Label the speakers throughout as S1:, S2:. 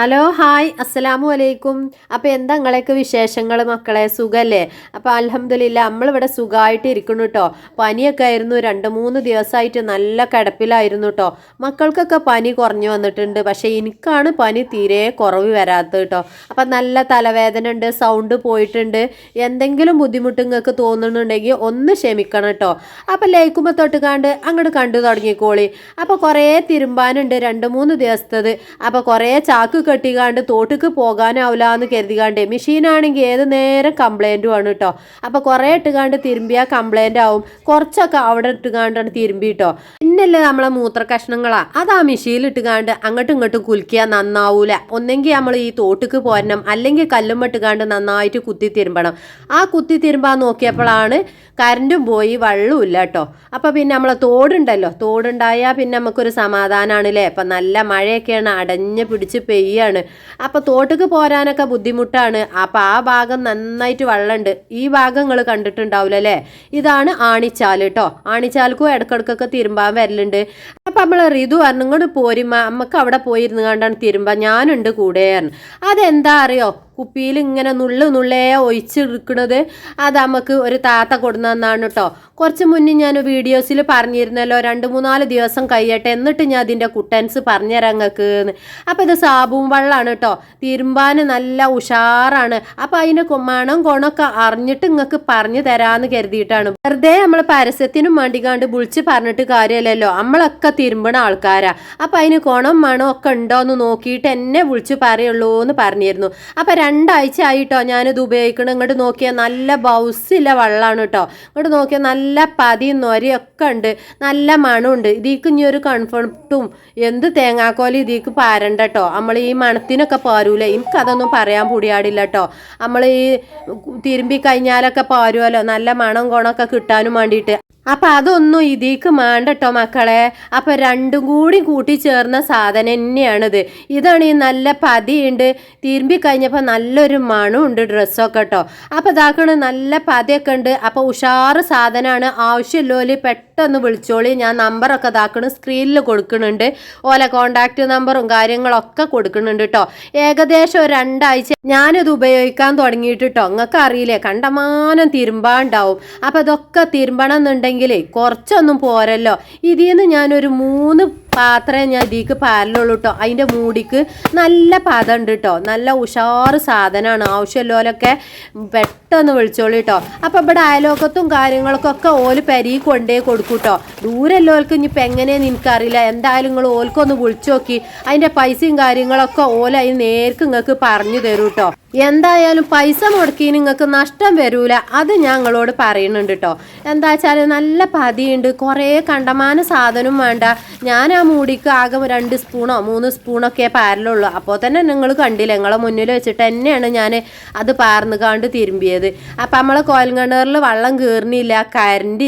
S1: Hello hi അസ്സലാമു അലൈക്കും. അപ്പോൾ എന്താ നിങ്ങളെയൊക്കെ വിശേഷങ്ങൾ മക്കളെ? സുഖല്ലേ? അപ്പോൾ അലഹമ്മദില്ല നമ്മളിവിടെ സുഖമായിട്ട് ഇരിക്കുന്നു കേട്ടോ പനിയൊക്കെ ആയിരുന്നു രണ്ട് മൂന്ന് ദിവസമായിട്ട് നല്ല കിടപ്പിലായിരുന്നു കേട്ടോ മക്കൾക്കൊക്കെ പനി കുറഞ്ഞു വന്നിട്ടുണ്ട്. പക്ഷേ എനിക്കാണ് പനി തീരെ കുറവ് വരാത്തത് കേട്ടോ അപ്പം നല്ല തലവേദന ഉണ്ട് സൗണ്ട് പോയിട്ടുണ്ട്. എന്തെങ്കിലും ബുദ്ധിമുട്ട് നിങ്ങൾക്ക് തോന്നുന്നുണ്ടെങ്കിൽ ഒന്ന് ക്ഷമിക്കണം കേട്ടോ അപ്പം ലയിക്കുമ്പോൾ തൊട്ട് കണ്ട് അങ്ങോട്ട് കണ്ടു തുടങ്ങിക്കോളി. അപ്പോൾ കുറേ തിരുമ്പാനുണ്ട് രണ്ട് മൂന്ന് ദിവസത്തത്. അപ്പോൾ കുറേ ചാക്ക് കെട്ടിക്കാണ്ട് തോട്ടിക്ക് പോകാനാവില്ല എന്ന് കരുതികാണ്ട് മെഷീനാണെങ്കിൽ ഏത് നേരം കംപ്ലൈന്റും ആണ് കേട്ടോ അപ്പോൾ കുറേ ഇട്ടുകാണ്ട് തിരുമ്പിയാൽ കംപ്ലൈന്റ് ആവും കുറച്ചൊക്കെ അവിടെ ഇട്ടുകാണ്ടാണ് തിരുമ്പി കേട്ടോ പിന്നല്ലേ നമ്മളെ മൂത്ര കഷ്ണങ്ങളാ അത് ആ മെഷീനിൽ ഇട്ടുകാണ്ട് അങ്ങോട്ടും ഇങ്ങോട്ടും കുലുക്കിയാൽ നന്നാവൂല. ഒന്നെങ്കിൽ നമ്മൾ ഈ തോട്ടിക്ക് പോരണം. അല്ലെങ്കിൽ കല്ലും ഇട്ടുകാണ്ട് നന്നായിട്ട് കുത്തി തിരുമ്പണം. ആ കുത്തി തിരുമ്പാൻ നോക്കിയപ്പോഴാണ് കരണ്ടും പോയി വെള്ളവും ഇല്ല കേട്ടോ അപ്പോൾ പിന്നെ നമ്മളെ തോടുണ്ടല്ലോ. തോടുണ്ടായാൽ പിന്നെ നമുക്കൊരു സമാധാനമാണ് അല്ലേ അപ്പം നല്ല മഴയൊക്കെയാണ് അടഞ്ഞ് പിടിച്ച് പെയ്യാണ് അപ്പോൾ തോട്ടക്ക് പോരാനൊക്കെ ബുദ്ധിമുട്ടാണ്. അപ്പോൾ ആ ഭാഗം നന്നായിട്ട് വെള്ളമുണ്ട് ഈ ഭാഗം നിങ്ങൾ കണ്ടിട്ടുണ്ടാവില്ല അല്ലേ? ഇതാണ് ആണിച്ചാൽ കേട്ടോ ആണിച്ചാൽക്കും ഇടക്കിടക്കൊക്കെ തിരുമ്പാൻ വരലുണ്ട്. അപ്പം നമ്മൾ റിതു പറഞ്ഞു ഇങ്ങോട്ട് പോരുമ്മ നമുക്ക് അവിടെ പോയിരുന്നു കണ്ടാണ് തിരുമ്പ. ഞാനുണ്ട് കൂടെ അതെന്താ അറിയോ? കുപ്പിയിൽ ഇങ്ങനെ നുള്ളു നുള്ളേ ഒഴിച്ചെടുക്കുന്നത് അത് നമുക്ക് ഒരു താത്ത കൊടുന്നതാണ് കേട്ടോ കുറച്ച് മുന്നേ ഞാൻ വീഡിയോസിൽ പറഞ്ഞിരുന്നല്ലോ രണ്ട് മൂന്നാൽ ദിവസം കഴിയട്ടെ എന്നിട്ട് ഞാൻ അതിന്റെ കുട്ടൻസ് പറഞ്ഞുതരാം നിങ്ങൾക്ക് അപ്പോൾ ഇത് സാബും വെള്ളമാണ് കേട്ടോ തിരുമ്പാൻ നല്ല ഉഷാറാണ്. അപ്പോൾ അതിന്റെ മണം ഗുണമൊക്കെ അറിഞ്ഞിട്ട് നിങ്ങൾക്ക് പറഞ്ഞു തരാമെന്ന് കരുതിയിട്ടാണ്. വെറുതെ നമ്മൾ പരസ്യത്തിനും വേണ്ടിക്കാണ്ട് വിളിച്ച് പറഞ്ഞിട്ട് കാര്യമല്ലല്ലോ. നമ്മളൊക്കെ തിരുമ്പണ ആൾക്കാരാ. അപ്പം അതിന് ഗുണം മണം ഒക്കെ ഉണ്ടോ എന്ന് നോക്കിയിട്ട് എന്നെ വിളിച്ച് പറയുള്ളൂ എന്ന് പറഞ്ഞിരുന്നു. അപ്പം രണ്ടാഴ്ച ആയിട്ടോ ഞാനിത് ഉപയോഗിക്കണം ഇങ്ങോട്ട് നോക്കിയാൽ നല്ല ബൗസില്ല വെള്ളമാണ് കേട്ടോ ഇങ്ങോട്ട് നോക്കിയാൽ നല്ല പതി നൊരയൊക്കെ ഉണ്ട്. നല്ല മണമുണ്ട് ഇതിക്ക് ഇനി ഒരു കംഫർട്ടും എന്ത് തേങ്ങാക്കോലും ഇതിക്ക് പാരണ്ട കേട്ടോ നമ്മൾ ഈ മണത്തിനൊക്കെ പാരൂല. എനിക്കതൊന്നും പറയാൻ പൂടിയാടില്ല കേട്ടോ നമ്മൾ ഈ തിരുമ്പി കഴിഞ്ഞാലൊക്കെ പാരുമല്ലോ നല്ല മണം ഗുണമൊക്കെ കിട്ടാനും വേണ്ടിയിട്ട് അപ്പൊ അതൊന്നും ഇതിക്ക് മാണ്ടട്ടോ മക്കളെ. അപ്പൊ രണ്ടും കൂടി കൂട്ടി ചേർന്ന സാധനം തന്നെയാണിത്. ഇതാണ് ഈ നല്ല പതിയുണ്ട്. തിരുമ്പി കഴിഞ്ഞപ്പോൾ നല്ലൊരു മണമുണ്ട് ഡ്രസ്സൊക്കെ കേട്ടോ അപ്പൊ ഇതാക്കണ നല്ല പതിയൊക്കെ ഉണ്ട്. അപ്പൊ ഉഷാറ് സാധനമാണ് ആവശ്യമില്ലോൽ പെട്ടെന്ന് വിളിച്ചോളി. ഞാൻ നമ്പറൊക്കെ ഇതാക്കണ സ്ക്രീനിൽ കൊടുക്കുന്നുണ്ട്. ഓല കോണ്ടാക്ട് നമ്പറും കാര്യങ്ങളൊക്കെ കൊടുക്കുന്നുണ്ട് കേട്ടോ ഏകദേശം രണ്ടാഴ്ച ഞാനിത് ഉപയോഗിക്കാൻ തുടങ്ങിയിട്ട് കേട്ടോ നിങ്ങൾക്ക് അറിയില്ലേ? കണ്ടമാനം തിരുമ്പാണ്ടാവും. അപ്പൊ ഇതൊക്കെ തിരുമ്പണം എന്നുണ്ടെങ്കിലേ കുറച്ചൊന്നും പോരല്ലോ. ഇതിൽ നിന്ന് ഞാനൊരു മൂന്ന് പാത്രമേ ഞാൻ ഇതിക്ക് പാരലുള്ളൂ കേട്ടോ അതിന്റെ മൂടിക്ക് നല്ല പദം ഉണ്ട് കേട്ടോ നല്ല ഉഷാറ് സാധനമാണ് ആവശ്യമുള്ളവരൊക്കെ പെട്ടെന്ന് വിളിച്ചോളൂ കേട്ടോ അപ്പോൾ ഇവിടെ അയലോക്കത്തും കാര്യങ്ങൾക്കൊക്കെ ഓൽ പെരി കൊണ്ടേ കൊടുക്കും കേട്ടോ ദൂരല്ലോൽക്ക് ഇനിയിപ്പോൾ എങ്ങനെ എനിക്കറിയില്ല. എന്തായാലും നിങ്ങൾ ഓൽക്കൊന്ന് വിളിച്ചു നോക്കി അതിന്റെ പൈസയും കാര്യങ്ങളൊക്കെ ഓല അതിന് നേർക്ക് നിങ്ങൾക്ക് പറഞ്ഞു തരൂ കേട്ടോ എന്തായാലും പൈസ മുടക്കി നിങ്ങൾക്ക് നഷ്ടം വരൂല. അത് ഞങ്ങളോട് പറയുന്നുണ്ട് കേട്ടോ എന്താ വെച്ചാൽ നല്ല പതിയുണ്ട്. കുറേ കണ്ടമാന സാധനം വേണ്ട. ഞാൻ ആ മൂടിക്ക് ആകെ രണ്ട് സ്പൂണോ മൂന്ന് സ്പൂണൊക്കെ പാരലുള്ളൂ. അപ്പോൾ തന്നെ നിങ്ങൾ കണ്ടില്ല നിങ്ങളെ മുന്നിൽ വെച്ചിട്ട് തന്നെയാണ് ഞാൻ അത് പാർന്ന് കണ്ട് തിരുമ്പിയത്. അപ്പം നമ്മളെ കോയൽക്കിണറിൽ വെള്ളം കീറിനില്ല കറണ്ട്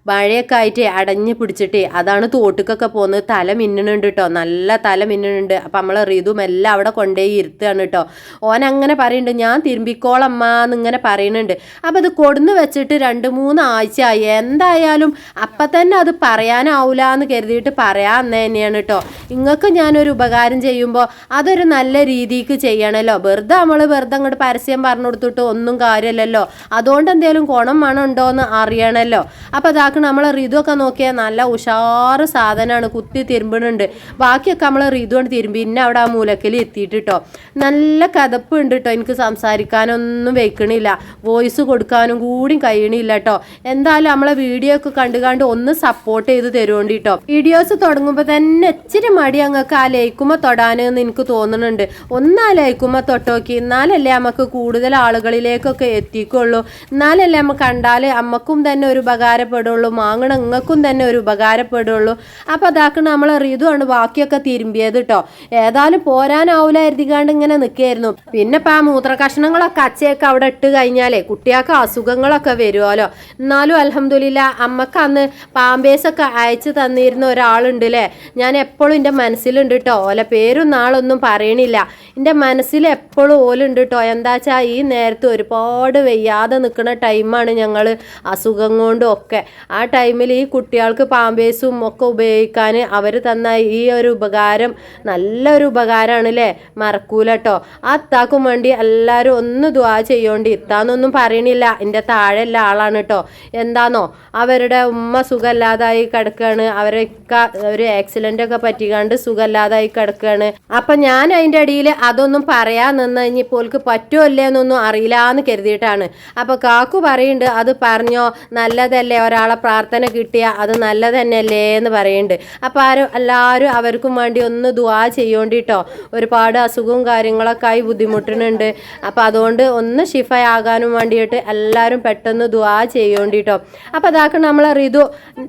S1: ഇല്ല മഴയൊക്കെ ആയിട്ട് അടഞ്ഞ് പിടിച്ചിട്ട് അതാണ് തോട്ടിക്കൊക്കെ പോകുന്നത്. തല മിന്നണുണ്ട് കേട്ടോ നല്ല തല മിന്നണുണ്ട് അപ്പം നമ്മൾ റീതും എല്ലാം അവിടെ കൊണ്ടുപോയി ഇരുത്തുകയാണ് കേട്ടോ ഓൻ അങ്ങനെ പറയുന്നുണ്ട് ഞാൻ തിരുമ്പിക്കോളമ്മ എന്നിങ്ങനെ പറയുന്നുണ്ട്. അപ്പം അത് കൊടുന്ന് വെച്ചിട്ട് രണ്ട് മൂന്ന് ആഴ്ചയായി. എന്തായാലും അപ്പം തന്നെ അത് പറയാനാവില്ല എന്ന് കരുതിയിട്ട് പറയാമെന്ന് തന്നെയാണ് കേട്ടോ നിങ്ങൾക്ക് ഞാനൊരു ഉപകാരം ചെയ്യുമ്പോൾ അതൊരു നല്ല രീതിക്ക് ചെയ്യണമല്ലോ വെറുതെ നമ്മൾ വെറുതെ അങ്ങോട്ട് പരസ്യം പറഞ്ഞു കൊടുത്തിട്ട് ഒന്നും കാര്യമല്ലല്ലോ അതുകൊണ്ട് എന്തെങ്കിലും ഗുണം മണം ഉണ്ടോ എന്ന് അറിയണമല്ലോ അപ്പോൾ ഇതാക്കണം നമ്മളെ ഋതുവൊക്കെ നോക്കിയാൽ നല്ല ഉഷാറ് സാധനമാണ് കുത്തി തിരുമ്പണുണ്ട്. ബാക്കിയൊക്കെ നമ്മൾ ഋതു കൊണ്ട് തിരുമ്പി. പിന്നെ അവിടെ ആ മൂലക്കൽ എത്തിയിട്ട് കേട്ടോ നല്ല കഥപ്പ് ഉണ്ട് കേട്ടോ എനിക്ക് സംസാരിക്കാനൊന്നും വെക്കണില്ല വോയിസ് കൊടുക്കാനും കൂടി കഴിയണില്ല കേട്ടോ എന്തായാലും നമ്മളെ വീഡിയോ ഒക്കെ കണ്ടു കണ്ട് ഒന്ന് സപ്പോർട്ട് ചെയ്ത് തരുவோണ്ട് കേട്ടോ വീഡിയോസ് തുടങ്ങുമ്പോൾ തന്നെ ഇച്ചിരി മടി അങ്ങക്ക് ആ ലൈക്കുമ തൊടാനെന്ന് എനിക്ക് തോന്നുന്നുണ്ട് ഒന്ന് ആ ലയിക്കുമ്പോൾ തൊട്ടോക്കി. എന്നാലല്ലേ നമുക്ക് കൂടുതൽ ആളുകളിലേക്കൊക്കെ എത്തിക്കുള്ളൂ. എന്നാലല്ലേ നമ്മൾ കണ്ടാൽ അമ്മക്കും തന്നെ ഒരു ഉപകാരപ്പെടുള്ളൂ. മാങ്ങണ നിങ്ങൾക്കും തന്നെ ഒരു ഉപകാരപ്പെടുള്ളൂ. അപ്പം അതാക്കണ നമ്മൾ റിതുവാണ് ബാക്കിയൊക്കെ തിരുമ്പിയത് കേട്ടോ ഏതായാലും പോരാനാവൂലായിരിക്കാണ്ട് ഇങ്ങനെ നിൽക്കുകയായിരുന്നു പിന്നെ ഇപ്പം ആ മൂത്ര കഷ്ണങ്ങളൊക്കെ അച്ചയൊക്കെ അവിടെ ഇട്ട് കഴിഞ്ഞാലേ കുട്ടികൾക്ക് അസുഖങ്ങളൊക്കെ വരുമല്ലോ എന്നാലും അലഹമ്മദില്ല അമ്മയ്ക്ക് അന്ന് പാമ്പേസൊക്കെ അയച്ചു തന്നിരുന്ന ഒരാളുണ്ട് അല്ലേ ഞാൻ എപ്പോഴും എന്റെ മനസ്സിലുണ്ട് കേട്ടോ ഓല പേരും നാളൊന്നും പറയണില്ല. എന്റെ മനസ്സിൽ എപ്പോഴും ഓലുണ്ട് കേട്ടോ എന്താ വെച്ചാൽ ഈ നേരത്തെ ഒരുപാട് വെയ്യാതെ നിൽക്കുന്ന ടൈമാണ് ഞങ്ങൾ അസുഖം കൊണ്ടും ഒക്കെ. ആ ടൈമിൽ ഈ കുട്ടികൾക്ക് പാമ്പേഴ്സും ഒക്കെ ഉപയോഗിക്കാൻ അവർ തന്ന ഈ ഒരു ഉപകാരം നല്ലൊരു ഉപകാരമാണ് അല്ലേ മറക്കൂല കേട്ടോ ആ അത്താക്കും വേണ്ടി എല്ലാവരും ഒന്ന് ദ്വാ ചെയ്യോണ്ട്. ഇത്താന്നൊന്നും പറയണില്ല. എന്റെ താഴെ ഉള്ള ആളാണ് കേട്ടോ എന്താന്നോ? അവരുടെ ഉമ്മ സുഖമില്ലാതായി കിടക്കുകയാണ് അവരൊക്കെ ഒരു ആക്സിഡന്റ് ഒക്കെ പറ്റിക്കാണ്ട് സുഖമില്ലാതായി കിടക്കുകയാണ് അപ്പം ഞാൻ അതിന്റെ അടിയിൽ അതൊന്നും പറയാൻ നിന്ന് കഴിഞ്ഞപ്പോൾ ഓൾക്ക് പറ്റുമോ എന്നൊന്നും അറിയില്ല എന്ന് കരുതിയിട്ടാണ്. അപ്പോൾ കാക്കു പറയുന്നുണ്ട് അത് പറഞ്ഞോ. നല്ലതല്ലേ. ഒരാളെ പ്രാർത്ഥന കിട്ടിയാൽ അത് നല്ലത് തന്നെയല്ലേ എന്ന് പറയുന്നുണ്ട് അപ്പോൾ ആരും എല്ലാവരും അവർക്കും വേണ്ടി ഒന്ന് ദുവാ ചെയ്യേണ്ടിട്ടോ. ഒരുപാട് അസുഖവും കാര്യങ്ങളൊക്കെ ആയി ബുദ്ധിമുട്ടുന്നുണ്ട്. അപ്പോൾ അതുകൊണ്ട് ഒന്ന് ഷിഫയാകാനും വേണ്ടിയിട്ട് എല്ലാവരും പെട്ടെന്ന് ദുവാ ചെയ്യേണ്ടിട്ടോ. അപ്പോൾ അതാക്ക് നമ്മൾ റിതു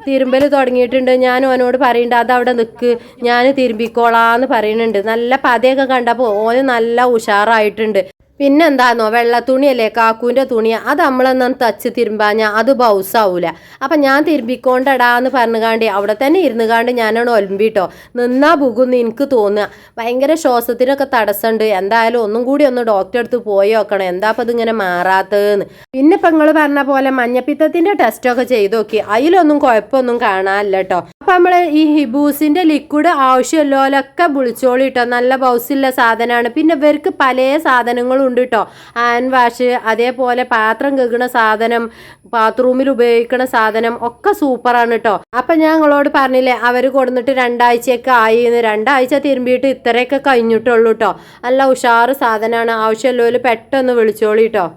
S1: തിരുമ്പൽ തുടങ്ങിയിട്ടുണ്ട്. ഞാൻ ഓനോട് പറയുന്നുണ്ട് അതവിടെ നിൽക്ക് ഞാൻ തിരുമ്പിക്കോളാന്ന് പറയുന്നുണ്ട് നല്ല പതയൊക്കെ കണ്ടപ്പോൾ ഓന് നല്ല ഉഷാറായിട്ടുണ്ട്. പിന്നെന്താന്നോ വെള്ള തുണിയല്ലേ കാക്കൂന്റെ തുണി അത് നമ്മളൊന്നും തച്ച് തിരുമ്പാഞ്ഞാ അത് ബൗസാവൂല അപ്പം ഞാൻ തിരുമ്പിക്കൊണ്ടടാന്ന് പറഞ്ഞുകാണ്ട് അവിടെ തന്നെ ഇരുന്ന് കാണ്ട് ഞാനാണ് ഒലമ്പിട്ടോ. നിന്നാ ബുഗുന്ന് എനിക്ക് തോന്നുക. ഭയങ്കര ശ്വാസത്തിനൊക്കെ തടസ്സമുണ്ട് എന്തായാലും ഒന്നും കൂടി ഒന്ന് ഡോക്ടറെ അടുത്ത് പോയി നോക്കണം. എന്താ അപ്പം ഇതിങ്ങനെ മാറാത്തതെന്ന്. പിന്നെ ഇപ്പം നിങ്ങൾ പറഞ്ഞ പോലെ മഞ്ഞപ്പിത്തത്തിന്റെ ടെസ്റ്റൊക്കെ ചെയ്ത് നോക്കി. അതിലൊന്നും കുഴപ്പമൊന്നും കാണാനില്ല അപ്പം നമ്മൾ ഈ ഹിബൂസിന്റെ ലിക്വിഡ് ആവശ്യമുള്ളവരൊക്കെ വിളിച്ചോളിട്ടോ. നല്ല ബൗസില്ല സാധനമാണ് പിന്നെ ഇവർക്ക് പല സാധനങ്ങളും ഉണ്ട് കേട്ടോ ഹാൻഡ് വാഷ് അതേപോലെ പാത്രം കേൾക്കുന്ന സാധനം ബാത്റൂമിൽ ഉപയോഗിക്കുന്ന സാധനം ഒക്കെ സൂപ്പറാണ് കേട്ടോ അപ്പം ഞാൻ നിങ്ങളോട് പറഞ്ഞില്ലേ അവർ കൊടുന്നിട്ട് രണ്ടാഴ്ചയൊക്കെ ആയി രണ്ടാഴ്ച തിരുമ്പിയിട്ട് ഇത്രയൊക്കെ കഴിഞ്ഞിട്ടുള്ളൂ കേട്ടോ നല്ല ഉഷാറ് സാധനമാണ് ആവശ്യമുള്ളവർ പെട്ടെന്ന് വിളിച്ചോളി കേട്ടോ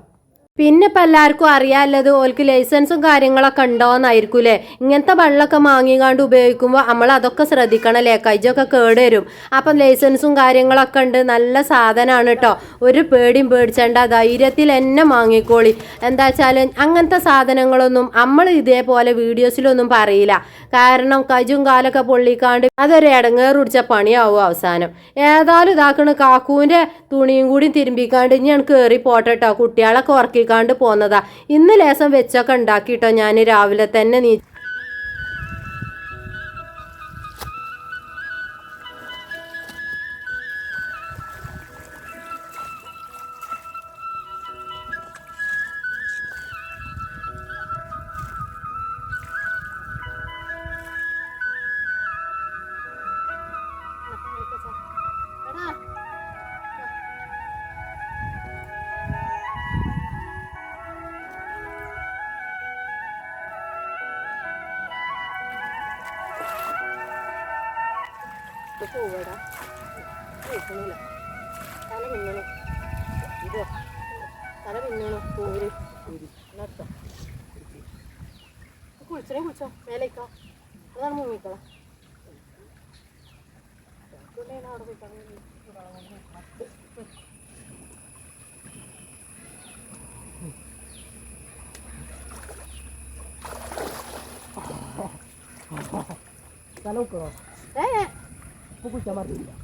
S1: പിന്നെ ഇപ്പം എല്ലാവർക്കും അറിയാമല്ലത് ഓൽക്ക് ലൈസൻസും കാര്യങ്ങളൊക്കെ ഉണ്ടോയെന്നായിരിക്കൂലേ ഇങ്ങനത്തെ വെള്ളമൊക്കെ വാങ്ങിക്കാണ്ട് ഉപയോഗിക്കുമ്പോൾ നമ്മൾ അതൊക്കെ ശ്രദ്ധിക്കണം അല്ലേ കൈജൊക്കെ കേടുവരും. അപ്പം ലൈസൻസും കാര്യങ്ങളൊക്കെ ഉണ്ട്. നല്ല സാധനമാണ് കേട്ടോ. ഒരു പേടിയും പേടിച്ചേണ്ട. ധൈര്യത്തിൽ എന്നെ വാങ്ങിക്കോളി എന്താ വെച്ചാൽ അങ്ങനത്തെ സാധനങ്ങളൊന്നും നമ്മൾ ഇതേപോലെ വീഡിയോസിലൊന്നും പറയില്ല. കാരണം കജും കാലൊക്കെ പൊള്ളിക്കാണ്ട് അതൊരു ഇടങ്ങേറ് പിടിച്ച പണിയാവും അവസാനം. ഏതായാലും ഇതാക്കണ കാക്കൂന്റെ തുണിയും കൂടി തിരുമ്പിക്കാണ്ട് എനിക്ക് കയറി പോട്ടെട്ടോ കുട്ടികളൊക്കെ ഉറക്കിക്കാണ്ട് പോന്നതാ. ഇന്ന് ലേസം വെച്ചൊക്കെ ഉണ്ടാക്കിട്ടോ ഞാൻ രാവിലെ തന്നെ നീ തല പിന്നണു ഇതോ തല പിന്നണു പോര് നിർത്താം കുളിച്ചേ? കുളിച്ചോ? മേലേക്കോ? അതാണ് മുങ്ങിക്കളാം. അവിടെ പോയി
S2: തല ഉക്കണോ?
S1: ഏ?
S2: ഇപ്പൊ കുറ്റാൻ പറഞ്ഞില്ല
S1: കുളിക്കണ്ട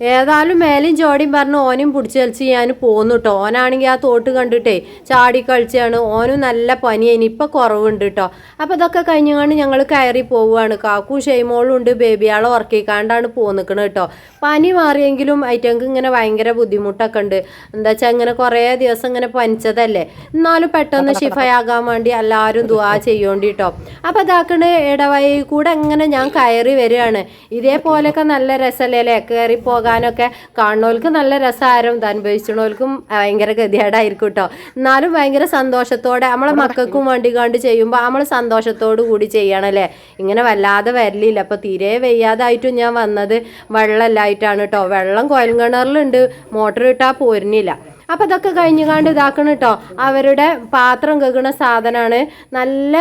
S1: ഏതായാലും മേലും ചോടിയും പറഞ്ഞ് ഓനും പിടിച്ചു കളിച്ച് ഞാൻ പോന്നു കേട്ടോ ഓനാണെങ്കിൽ ആ തോട്ട് കണ്ടിട്ടേ ചാടി കളിച്ചാണ്. ഓനും നല്ല പനിയേനി ഇപ്പം കുറവുണ്ട് കേട്ടോ അപ്പോൾ ഇതൊക്കെ കഴിഞ്ഞുകൊണ്ട് ഞങ്ങൾ കയറി പോവുകയാണ്. കാക്കും ഷെയ്മോളും ഉണ്ട്. ബേബിയാളെ ഉറക്കിക്കാണ്ടാണ് പോന്നിക്കണത് കേട്ടോ പനി മാറിയെങ്കിലും ഐറ്റങ്ങൾക്ക് ഇങ്ങനെ ഭയങ്കര ബുദ്ധിമുട്ടൊക്കെ ഉണ്ട്. എന്താ വെച്ചാൽ ഇങ്ങനെ കുറേ ദിവസം ഇങ്ങനെ പനിച്ചതല്ലേ. എന്നാലും പെട്ടെന്ന് ഷിഫയാകാൻ വേണ്ടി എല്ലാവരും ദുവാ ചെയ്യേണ്ടി കേട്ടോ അപ്പോൾ ഇതാക്കണ ഇടവഴി കൂടെ ഇങ്ങനെ ഞാൻ കയറി വരികയാണ്. ഇതേപോലെയൊക്കെ നല്ല രസമല്ലേ കയറി കയറി പോകാനൊക്കെ കാണുന്നവർക്ക് നല്ല രസമായിരം അനുഭവിച്ചവർക്കും ഭയങ്കര ഗതികേടായിരിക്കും കേട്ടോ. എന്നാലും ഭയങ്കര സന്തോഷത്തോടെ നമ്മളെ മക്കൾക്കും വേണ്ടി കണ്ട് ചെയ്യുമ്പോൾ നമ്മൾ സന്തോഷത്തോടു കൂടി ചെയ്യണല്ലേ ഇങ്ങനെ വല്ലാതെ വരലില്ല. അപ്പോൾ തീരെ വെയ്യാതായിട്ടും ഞാൻ വന്നത് വെള്ളമല്ലായിട്ടാണ് കേട്ടോ. വെള്ളം കോയൽ കിണറിലുണ്ട് മോട്ടർ ഇട്ടാൽ പോരുന്നില്ല. അപ്പം അതൊക്കെ കഴിഞ്ഞുകാണ്ട് ഇതാക്കണം കേട്ടോ. അവരുടെ പാത്രം കേൾക്കുന്ന സാധനമാണ്. നല്ല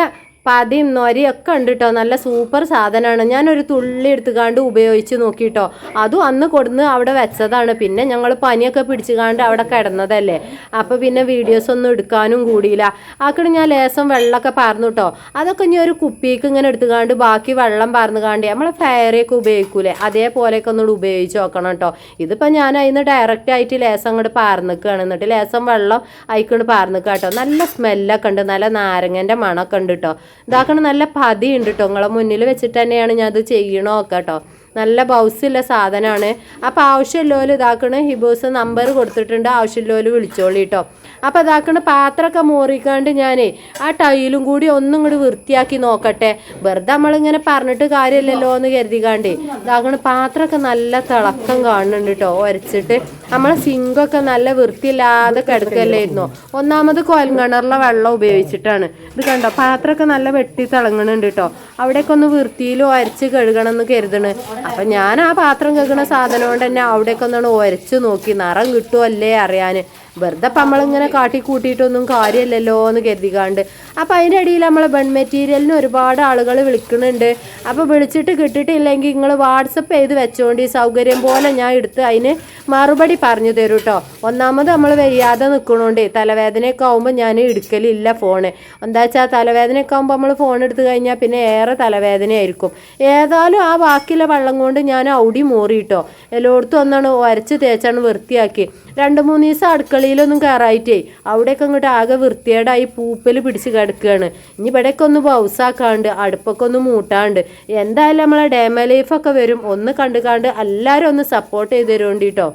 S1: പതിയും നൊരയും ഒക്കെ ഉണ്ട് കേട്ടോ നല്ല സൂപ്പർ സാധനമാണ്. ഞാനൊരു തുള്ളി എടുത്തുകാണ്ട് ഉപയോഗിച്ച് നോക്കിയിട്ടോ അതും അന്ന് കൊടുന്ന് അവിടെ വെച്ചതാണ്. പിന്നെ ഞങ്ങൾ പനിയൊക്കെ പിടിച്ചുകാണ്ട് അവിടെ കിടന്നതല്ലേ. അപ്പോൾ പിന്നെ വീഡിയോസ് ഒന്നും എടുക്കാനും കൂടിയില്ല. ആക്കണ് ഞാൻ ലേസം വെള്ളമൊക്കെ പാർന്നു കേട്ടോ അതൊക്കെ ഇനി ഒരു കുപ്പിക്ക് ഇങ്ങനെ എടുത്തുകാണ്ട് ബാക്കി വെള്ളം പാർന്നു കാണ്ട് നമ്മളെ ഫയറൊക്കെ ഉപയോഗിക്കൂലേ. അതേപോലെയൊക്കെ ഒന്നുകൂടി ഉപയോഗിച്ച് നോക്കണം കേട്ടോ ഇതിപ്പോൾ ഞാൻ അതിന് ഡയറക്റ്റ് ആയിട്ട് ലേസം അങ്ങോട്ട് പാർന്നിക്കുകയാണ് എന്നിട്ട് ലേസം വെള്ളം അയക്കൊണ്ട് പാർന്നിക്കുക കേട്ടോ നല്ല സ്മെല്ലൊക്കെ ഉണ്ട്. നല്ല നാരങ്ങന്റെ മണമൊക്കെ ഉണ്ട് കേട്ടോ ഇതാക്കണ നല്ല പതി ഉണ്ട് കേട്ടോ നിങ്ങളെ മുന്നിൽ വെച്ചിട്ട് തന്നെയാണ് ഞാൻ ഇത് ചെയ്യണമൊക്കെ കേട്ടോ നല്ല ബൗസുള്ള സാധനമാണ് അപ്പോൾ ആവശ്യമുള്ളവർ ഇതാക്കണ. ഹിബോസ് നമ്പർ കൊടുത്തിട്ടുണ്ട്. ആവശ്യമുള്ളവർ വിളിച്ചോളി കേട്ടോ അപ്പോൾ അതാക്കണ പാത്രമൊക്കെ മോറിക്കാണ്ട് ഞാൻ ആ ടൈലും കൂടി ഒന്നും കൂടി വൃത്തിയാക്കി നോക്കട്ടെ. വെറുതെ നമ്മളിങ്ങനെ പറഞ്ഞിട്ട് കാര്യമില്ലല്ലോ എന്ന് കരുതിക്കാണ്ട്. ഇതാക്കണ പാത്രമൊക്കെ നല്ല തിളക്കം കാണുന്നുണ്ട് കേട്ടോ ഒരച്ചിട്ട് നമ്മളെ സിങ്കൊക്കെ നല്ല വൃത്തിയില്ലാതെ കിടക്കല്ലായിരുന്നോ ഒന്നാമത് കൊലങ്കണറിലെ വെള്ളം ഉപയോഗിച്ചിട്ടാണ്. ഇത് കണ്ടോ? പാത്രമൊക്കെ നല്ല വെട്ടി തിളങ്ങണുണ്ട് കേട്ടോ അവിടെയൊക്കെ ഒന്ന് വൃത്തിയിൽ ഒരച്ച് കഴുകണം എന്ന് കരുതണ്. അപ്പം ഞാൻ ആ പാത്രം കഴുകണ സാധനം കൊണ്ട് തന്നെ അവിടെയൊക്കെ ഒന്നാണ് ഒരച്ച് നോക്കി. നിറം കിട്ടുമല്ലേ അറിയാൻ വെറുതെ നമ്മളിങ്ങനെ കാട്ടി കൂട്ടിയിട്ടൊന്നും കാര്യമില്ലല്ലോ എന്ന് കരുതിക്കാണ്ട്. അപ്പം അതിന്റെ ഇടയിൽ നമ്മളെ ബൺ മെറ്റീരിയലിന് ഒരുപാട് ആളുകൾ വിളിക്കുന്നുണ്ട്. അപ്പോൾ വിളിച്ചിട്ട് കിട്ടിയിട്ടില്ലെങ്കിൽ നിങ്ങൾ വാട്സപ്പ് ചെയ്ത് വെച്ചോണ്ട് ഈ സൗകര്യം പോലെ ഞാൻ എടുത്ത് അതിന് മറുപടി പറഞ്ഞു തരും കേട്ടോ ഒന്നാമത് നമ്മൾ വയ്യാതെ നിൽക്കണോണ്ട് തലവേദനയൊക്കെ ആകുമ്പോൾ ഞാൻ എടുക്കലില്ല ഫോണ്. എന്താ വെച്ചാൽ തലവേദനയൊക്കെ ആകുമ്പോൾ നമ്മൾ ഫോൺ എടുത്തു കഴിഞ്ഞാൽ പിന്നെ ഏറെ തലവേദനയായിരിക്കും. ഏതായാലും ആ ബാക്കിയുള്ള വെള്ളം കൊണ്ട് ഞാൻ ഔടി മോറിയിട്ടോ എല്ലായിടത്തും ഒന്നാണ് ഉരച്ച് തേച്ചാണ് വൃത്തിയാക്കി. രണ്ട് മൂന്ന് ദിവസം അടുക്കളയിലൊന്നും കയറായിട്ടേ അവിടെയൊക്കെ അങ്ങോട്ട് ആകെ വൃത്തിയേടായി പൂപ്പൽ പിടിച്ച് കിടക്കുകയാണ്. ഇനി ഇവിടെയൊക്കെ ഒന്ന് ബൗസാക്കാണ്ട് അടുപ്പൊക്കെ ഒന്ന് മൂട്ടാണ്ട്. എന്തായാലും നമ്മളെ ഡേമ ലൈഫൊക്കെ വരും. ഒന്ന് കണ്ടു കണ്ട് എല്ലാവരും ഒന്ന് സപ്പോർട്ട് ചെയ്ത് തരുകൊണ്ടിട്ടോ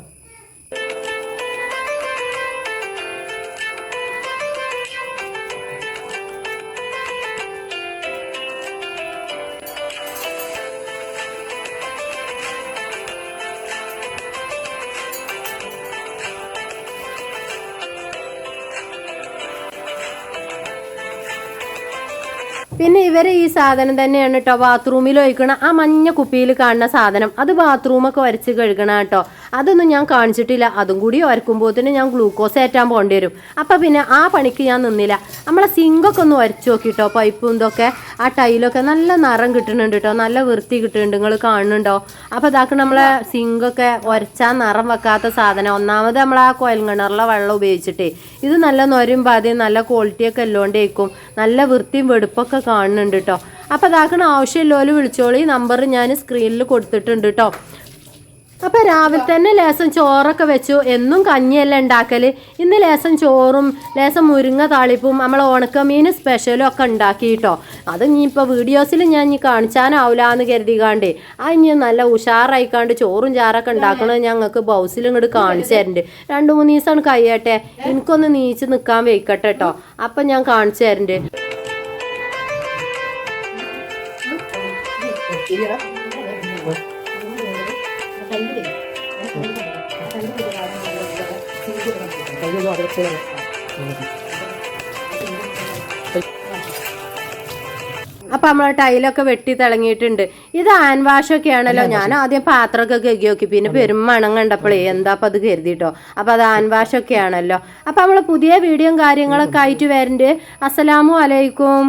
S1: പിന്നെ ഇവർ ഈ സാധനം തന്നെയാണ് കേട്ടോ ബാത്റൂമിൽ ഒഴിക്കണ ആ മഞ്ഞ കുപ്പിയിൽ കാണുന്ന സാധനം. അത് ബാത്റൂമൊക്കെ വരച്ച് കഴുകണ കേട്ടോ അതൊന്നും ഞാൻ കാണിച്ചിട്ടില്ല. അതും കൂടി വരക്കുമ്പോൾ തന്നെ ഞാൻ ഗ്ലൂക്കോസ് ഏറ്റാൻ പോകേണ്ടി വരും. അപ്പം പിന്നെ ആ പണിക്ക് ഞാൻ നിന്നില്ല. നമ്മളെ സിങ്കൊക്കെ ഒന്ന് വരച്ച് നോക്കിട്ടോ പൈപ്പും ഇതൊക്കെ. ആ ടൈലൊക്കെ നല്ല നിറം കിട്ടുന്നുണ്ട് കേട്ടോ നല്ല വൃത്തി കിട്ടുന്നുണ്ട്. നിങ്ങൾ കാണുന്നുണ്ടോ? അപ്പോൾ ഇതാക്ക് നമ്മളെ സിങ്കൊക്കെ ഒരച്ചാൽ നിറം വെക്കാത്ത സാധനം. ഒന്നാമത് നമ്മൾ ആ കോയൽ കിണറിലെ വെള്ളം ഉപയോഗിച്ചിട്ടേ. ഇത് നല്ല നൊരും പാതയും നല്ല ക്വാളിറ്റിയൊക്കെ എല്ലോണ്ടേക്കും നല്ല വൃത്തിയും വെടുപ്പൊക്കെ കാണുന്നുണ്ട് കേട്ടോ അപ്പോൾ ഇതാക്കണ ആവശ്യമില്ലോൽ വിളിച്ചോളി. നമ്പർ ഞാൻ സ്ക്രീനിൽ കൊടുത്തിട്ടുണ്ട് കേട്ടോ അപ്പോൾ രാവിലെ തന്നെ ലേസം ചോറൊക്കെ വെച്ചു എന്നും കഞ്ഞിയല്ല ഉണ്ടാക്കൽ ഇന്ന് ലേസം ചോറും ലേസം മുരിങ്ങ താളിപ്പും നമ്മൾ ഉണക്കമീൻ സ്പെഷ്യലും ഒക്കെ ഉണ്ടാക്കി അത് അത് ഇനിയിപ്പോൾ വീഡിയോസിൽ ഞാൻ ഇനി കാണിച്ചാനാവില്ല എന്ന് കരുതികാണ്ട് അത് ഇനി നല്ല ഉഷാറായിക്കാണ്ട് ചോറും ചാറൊക്കെ ഉണ്ടാക്കണത് ഞങ്ങൾക്ക് ബൗസിൽ ഇങ്ങോട്ട് കാണിച്ചു തരുന്നുണ്ട് രണ്ട് മൂന്ന് ദിവസമാണ് കഴിയട്ടെ എനിക്കൊന്ന് നീച്ച് നിൽക്കാൻ വെക്കട്ടെ കേട്ടോ അപ്പം ഞാൻ കാണിച്ചു തരുന്നുണ്ട് അപ്പൊ നമ്മൾ ടൈലൊക്കെ വെട്ടി തിളങ്ങിയിട്ടുണ്ട്. ഇത് ഹാൻഡ് വാഷ് ഒക്കെ ആണല്ലോ. ഞാൻ ആദ്യം പാത്രമൊക്കെ കഴുകി നോക്കി. പിന്നെ പെരും മണം കണ്ടപ്പോഴേ എന്താ അപ്പൊ അത് കരുതിട്ടോ? അപ്പൊ അത് ഹാൻഡ് വാഷ് ഒക്കെ ആണല്ലോ. അപ്പൊ നമ്മൾ പുതിയ വീഡിയോയും കാര്യങ്ങളൊക്കെ ആയിട്ട് വരണ്ട്. അസ്സലാമു അലൈക്കും.